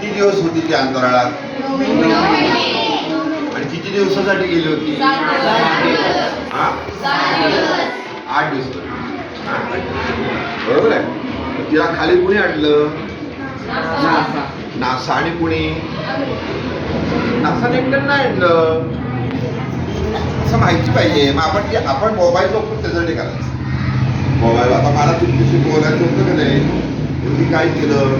किती दिवस होती ती अंतराळात? आणि किती दिवसासाठी गेली होती? हा? आठ दिवस. बरोबर आहे. तिला खाली कुणी आणलं? नासा आणि कुणी? नासाने एकट्यानं नाही आणलं. असं माहिती पाहिजे. मग आपण ते- आपण मोबाईल वापरून त्याच्यासाठी करायचं. मोबाईल आता मला तुमच्याशी बोलायचं होतं का नाही? तुम्ही काय केलं?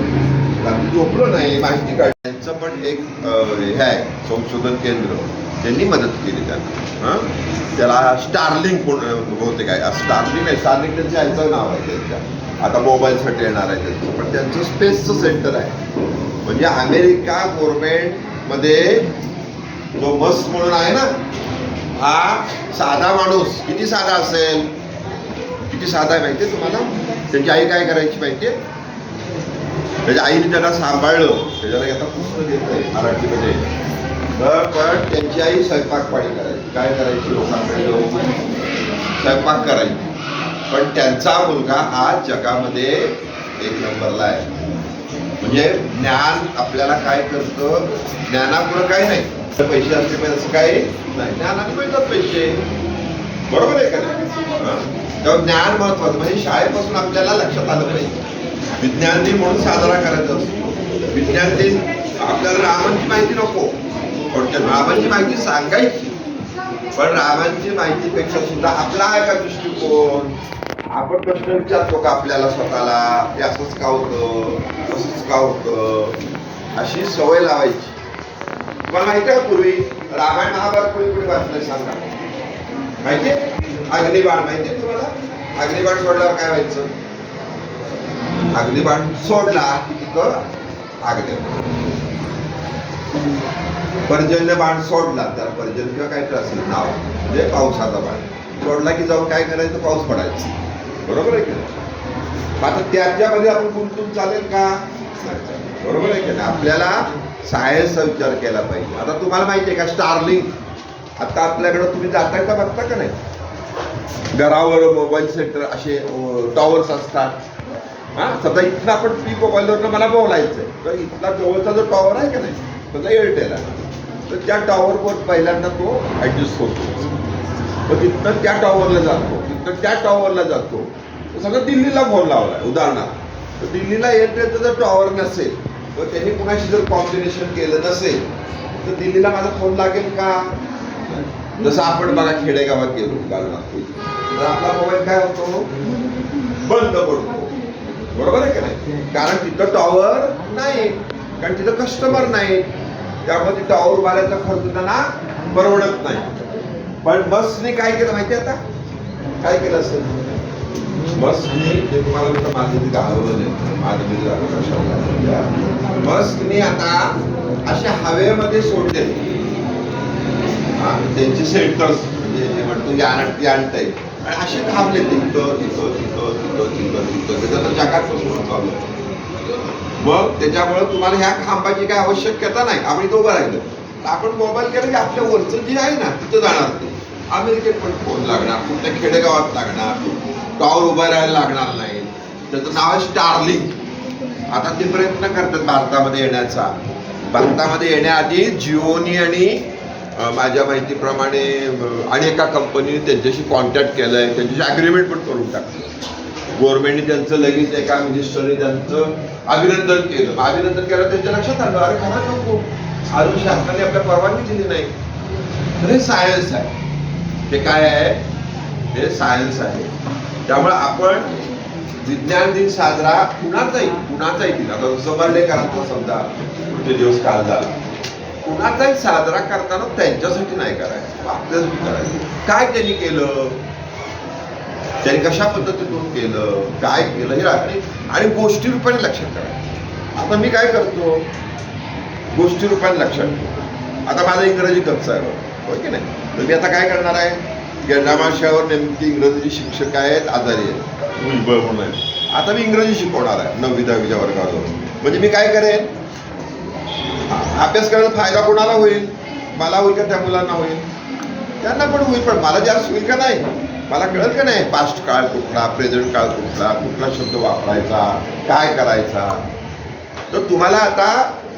रात्री झोपलो नाही माहिती काढ त्यांचं पण एक हे आहे संशोधन केंद्र. त्यांनी मदत केली त्यांना. हां? त्याला स्टार्लिंग बहुतेक आहे स्टार्लिंग आहे. स्टार्लिंग त्यांचं यांचं नाव आहे त्यांच्या. आता मोबाईलसाठी येणार आहे त्यांचं. पण त्यांचं स्पेसचं सेंटर आहे. म्हणजे अमेरिका गोरमेंटमध्ये जो बस म्हणून आहे ना हा साधा माणूस किती साधा असेल? किती साधा आहे माहितीये तुम्हाला? त्यांची आई काय करायची माहिती आहे त्याच्या आईने त्याला सांभाळलं. त्याच्याला आता पुस्तक येत आहे मराठीमध्ये. तर पण त्यांची आई स्वयंपाक पाणी करायची. काय करायची लोकांकडे स्वयंपाक करायची. पण त्यांचा मुलगा आज जगामध्ये एक नंबरला आहे. म्हणजे ज्ञान आपल्याला काय करतं? ज्ञानापुढं काय नाही. पैसे असले पाहिजे असं काही नाही. ज्ञानाने मिळतात पैसे. बरोबर आहे का? तेव्हा ज्ञान महत्वाचं. म्हणजे शाळेपासून आपल्याला लक्षात आलं पाहिजे. विज्ञान दिन म्हणून साजरा करायचा असतो. विज्ञान दिन आपल्याला रामांची माहिती नको. पण रामांची माहिती सांगायची. पण रामांची माहितीपेक्षा सुद्धा आपला आहे का दृष्टिकोन आपण प्रश्न विचारतो का आपल्याला स्वतःला? हे असंच का होतं? असंच का होतं? अशी सवय लावायची. तुम्हाला माहिती आहे पूर्वी रामायण महाभारत कोणी कोणी वाचलंय सांगा? माहिती अग्निबाण. माहिती तुम्हाला? अग्निबाण सोडल्यावर काय व्हायचं? अग्निबाण सोडला की तिथं आग पर्जन्य बाण सोडला त्याला पर्जन्य किंवा काहीतरी असेल नाव. म्हणजे पावसाचा बाण. सोडला की जाऊन काय करायचं? पाऊस पडायचं. बरोबर आहे की आता त्याच्यामध्ये आपण गुंतून चालेल का? बरोबर आहे की नाही? आपल्याला सायन्सचा विचार केला पाहिजे. आता तुम्हाला माहिती आहे का स्टार्लिंग आता आपल्याकडं तुम्ही जाता का बघता का नाही? घरावर मोबाईल सेंटर असे टॉवर्स असतात. हा समजा इथनं आपण पी मोबाईलवरनं मला बोलायचं आहे तर इथला जवळचा जो टॉवर आहे का नाही समजा एअरटेल आहे. तर त्या टॉवरवर पहिल्यांदा तो ॲडजस्ट होतो. मग तिथनं त्या टॉवरला जातो तिथनं त्या टॉवरला जातो. सगळं दिल्लीला फोन लावलाय उदाहरणार्थ. तर दिल्लीला एअरटेलचं जर टॉवर नसेल व त्यांनी कुणाशी जर कॉम्बिनेशन केलं नसेल तर दिल्लीला माझा फोन लागेल का? जसं आपण बघा खेडेगावात गेलो उदाहरणार्थ. तर आपला मोबाईल काय होतो? बंद पडतो. बरोबर आहे का नाही? कारण तिथं टॉवर नाही. कारण तिथं कस्टमर नाही. त्यामध्ये टॉवर उभारायचा खर्च त्यांना परवडत नाही. पण बसने काय केलं माहिती आता? काय केलं असेल? बसने जे तुम्हाला माझं तिथं माझं बसने आता अशा हवेमध्ये सोडले. त्यांचे सेंटर्स म्हणजे म्हणतो आणता येईल आणि असे थांबले तिथं तिथं तिथं तिथं तिथं तिथं. तिथं तर जगात पासून चालू आहे. मग त्याच्यामुळे तुम्हाला ह्या खांबाची काय आवश्यकता नाही. आपण तो उभं राहिलं. तर आपण मोबाईल केलं की आपल्या वरचं जे आहे ना तिथं जाणार ते अमेरिकेत पण फोन लागणार कुठल्या खेडेगावात लागणार टॉवर उभा राहायला लागणार नाही. त्याचं नाव आहे स्टार्लिंग आता ते प्रयत्न करतात भारतामध्ये येण्याचा. भारतामध्ये येण्याआधी जिओनी आणि माझ्या माहितीप्रमाणे आणि एका कंपनीने त्यांच्याशी कॉन्टॅक्ट केलंय. त्यांच्याशी अग्रीमेंट पण करून टाकलं. गव्हर्नमेंटने त्यांचं लगेच एका मिनिस्टरने त्यांचं अभिनंदन केलं. अभिनंदन केलं त्यांच्या लक्षात आलं अरे खरं नको अजून शासनाने आपल्या परवानगी दिली नाही. तर हे सायन्स आहे. ते काय आहे? हे सायन्स आहे. त्यामुळे आपण विज्ञान दिन साजरा कुणाचाही कुणाचाही दिन आता जसं समजा पुढचे दिवस काल झाला. कुणाचाही साजरा करताना त्यांच्यासाठी नाही करायचं. आपल्यासाठी करायचं. काय त्यांनी केलं? त्यांनी कशा पद्धतीतून केलं? काय केलं? हे रात्री आणि गोष्टी रूपाने लक्षात करा आता मी काय करतो? गोष्टी रूपाने लक्षात ठेवतो. आता माझं इंग्रजी कच्चं आहे बघा. होय की नाही? तर मी आता काय करणार आहे? गेंडामाशावर नेमकी इंग्रजी शिक्षक आहेत? आजारी आहेत. भुजबळ म्हणून आहेत. आता मी इंग्रजी शिकवणार आहे नववी दहावीच्या वर्गावर म्हणजे मी काय करेन? अभ्यास करायला फायदा कोणाला होईल? मला होईल का त्या मुलांना होईल? त्यांना पण होईल पण मला जास्त होईल का नाही? मला कळत का नाही? पास्ट काळ कुठला प्रेझेंट काळ कुठला कुठला शब्द वापरायचा काय करायचा? तर तुम्हाला आता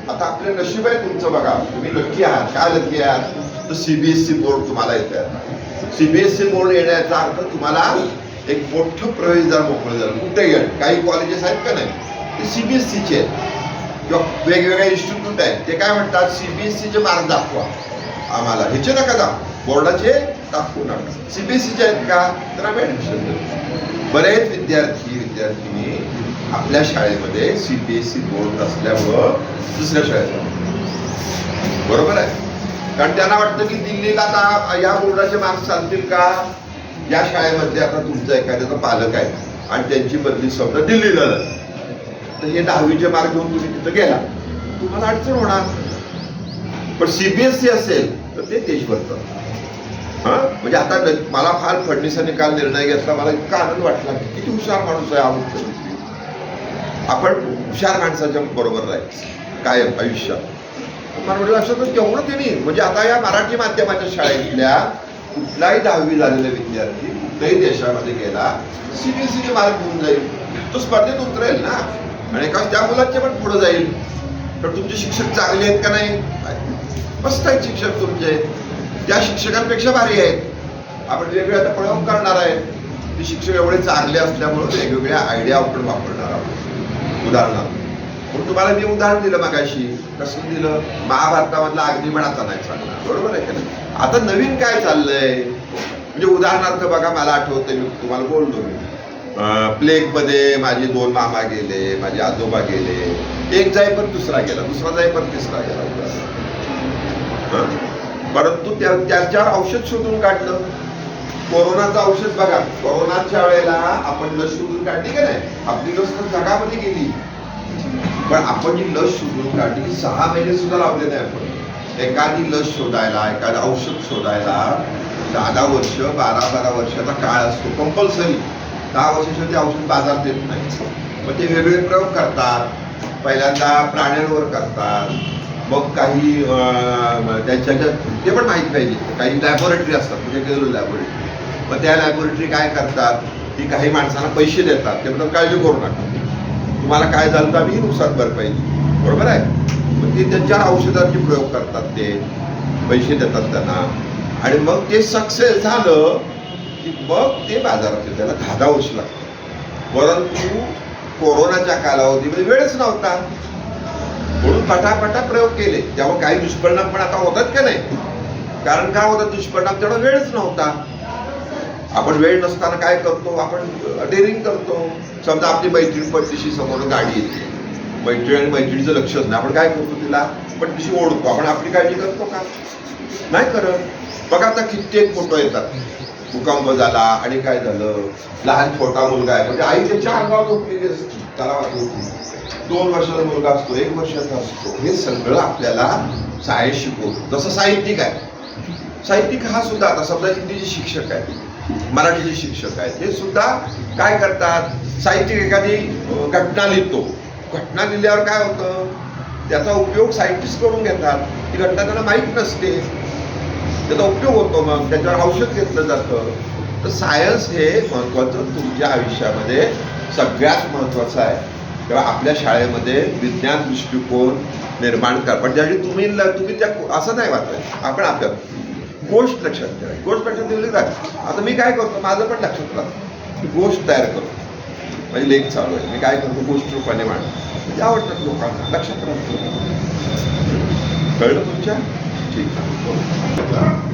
आता आपलं नशीब आहे तुमचं बघा. तुम्ही लक्की आहात. काय लक्की आहात? तर सीबीएसई बोर्ड तुम्हाला येत आहे सीबीएसई बोर्ड येण्याचा अर्थ तुम्हाला एक मोठं प्रवेशद्वार मोकळं झालं. कुठे काही कॉलेजेस आहेत का नाही? ते सीबीएसईचे आहेत. किंवा वेगवेगळ्या इन्स्टिट्यूट आहेत ते काय म्हणतात सीबीएसईचे मार्क दाखवा. आम्हाला. ह्याचे नका दाखवा. बोर्डाचे दाखवू नका. सीबीएसईचे आहेत का? तर आम्ही ऍडमिशन देतो बरेच विद्यार्थी विद्यार्थिनी आपल्या शाळेमध्ये सीबीएसई बोर्ड असल्यामुळं दुसऱ्या शाळेत बरोबर आहे? कारण त्यांना वाटतं की दिल्लीला आता या बोर्डाचे मार्क्स चालतील का? या शाळेमध्ये आता तुमचा एखाद्याचा पालक आहे आणि त्यांची बदली समजा दिल्लीला झाली. तर हे दहावीचे मार्क घेऊन तुम्ही तिथं गेला. तुम्हाला अडचण होणार पण सीबीएसई असेल तर ते देशभरचं हा? म्हणजे आता मला फार फडणवीसांनी काल निर्णय घेतला. मला इतका आनंद वाटला किती हुशार माणूस आहे हा मुख्यमंत्री आपण हुशार माणसाच्या बरोबर राहायचं. कायम आयुष्यात. मला म्हटलं असं तर तेवढं त्यांनी म्हणजे आता या मराठी माध्यमाच्या शाळेतल्या कुठलाही दहावी झालेला विद्यार्थी कुठल्याही देशामध्ये गेला सीबीएसईचे मार्क घेऊन जाईल. तो स्पर्धेत उतरेल ना. आणि एका त्या मुलांचे पण पुढे जाईल. तर तुमचे शिक्षक चांगले आहेत का नाही? मस्त आहेत शिक्षक तुमचे. त्या शिक्षकांपेक्षा भारी आहेत. आपण वेगवेगळे आता प्रयोग करणार आहे ते शिक्षक एवढे चांगले असल्यामुळे वेगवेगळ्या आयडिया आपण वापरणार आहोत. उदाहरणार्थ म्हणून तुम्हाला मी उदाहरण दिलं मागाशी. कसं दिलं? महाभारतामधला अग्निमण आता नाही चालणार. बरोबर आहे का नाही? आता नवीन काय चाललंय? म्हणजे उदाहरणार्थ बघा मला आठवतं मी तुम्हाला बोललो मी. प्लेगमध्ये माझे दोन मामा गेले माझे आजोबा गेले. एक जाई पण दुसरा गेला दुसरा जाई पण तिसरा गेला. परंतु त्या त्याच्यावर औषध शोधून काढलं. कोरोनाचं औषध बघा. कोरोनाच्या वेळेला आपण लस शोधून काढली का नाही? आपली लस तर जगामध्ये गेली. पण आपण जी लस शोधून काढली सहा महिने सुद्धा लावले नाही आपण. एखादी लस शोधायला एखादं औषध शोधायला दहा दहा वर्ष बारा बारा वर्षाचा काळ असतो कंपल्सरी दहा वर्षाशिवाय ते औषध बाजारात देत नाही. मग ते वेगवेगळे प्रयोग करतात. पहिल्यांदा प्राण्यांवर करतात. मग काही त्यांच्या ते पण माहीत पाहिजे काही लॅबोरेटरी असतात म्हणजे गेलो लॅबोरेटरी मग त्या लॅबोरेटरी काय करतात? की काही माणसांना पैसे देतात. ते म्हणतात काळजी करू नका. तुम्हाला काय झालं तर आम्ही नुकसान भरपाई पाहिजे बरोबर आहे? मग ते त्यांच्यावर औषधांचे प्रयोग करतात ते. पैसे देतात त्यांना. आणि मग ते सक्सेस झालं की मग ते बाजारात त्याला दहा दहा वर्ष परंतु कोरोनाच्या कालावधीमध्ये वेळच नव्हता. म्हणून पटापटा प्रयोग केले. त्यामुळे काही दुष्परिणाम पण आता होतात का नाही? कारण काय होतात दुष्परिणाम? तेवढा वेळच नव्हता. आपण वेळ नसताना काय करतो? आपण डेअरिंग करतो. समजा आपली मैत्रीण पटलीशी समोर गाडी येते. मैत्रीण आणि मैत्रिणीचं लक्षच नाही. आपण काय करतो तिला? पटलीशी ओढतो. आपण आपली काळजी करतो का? नाही करत. बघा आता कित्येक फोटो येतात. भूकंप झाला आणि काय झालं? लहान छोटा मुलगा आहे. म्हणजे आई त्याच्या अंगावर झोपलेली असते. त्याला वाटवते दोन वर्षाचा मुलगा असतो एक वर्षाचा असतो. हे सगळं आपल्याला शाळेत शिकवतो. जसं साहित्यिक आहे. साहित्यिक हा सुद्धा आता समजा हिंदीचे शिक्षक आहेत मराठीचे शिक्षक आहेत हे सुद्धा काय करतात? साहित्यिक एखादी घटना लिहितो. घटना लिहिल्यावर काय होतं? त्याचा उपयोग सायंटिस्ट करून घेतात. ती घटना त्यांना माहीत नसते. त्याचा उपयोग होतो मग. त्याच्यावर औषध घेतलं जातं. तर सायन्स हे महत्त्वाचं तुमच्या आयुष्यामध्ये सगळ्यात महत्त्वाचं आहे. किंवा आपल्या शाळेमध्ये विज्ञान दृष्टिकोन निर्माण कर. पण ज्यावेळी तुम्ही तुम्ही त्या असं नाही वाचायचं आपण आपल्या गोष्ट लक्षात ठेवा. गोष्ट लक्षात ठेवली काय आता मी काय करतो? माझं पण लक्षात राहतं गोष्ट तयार करतो. म्हणजे लेख चालू आहे. मी काय करतो? गोष्ट रूपाने मांडतो. म्हणजे आवडतात लोकांना. लक्षात राहतो कळलं तुमच्या? ठीक आहे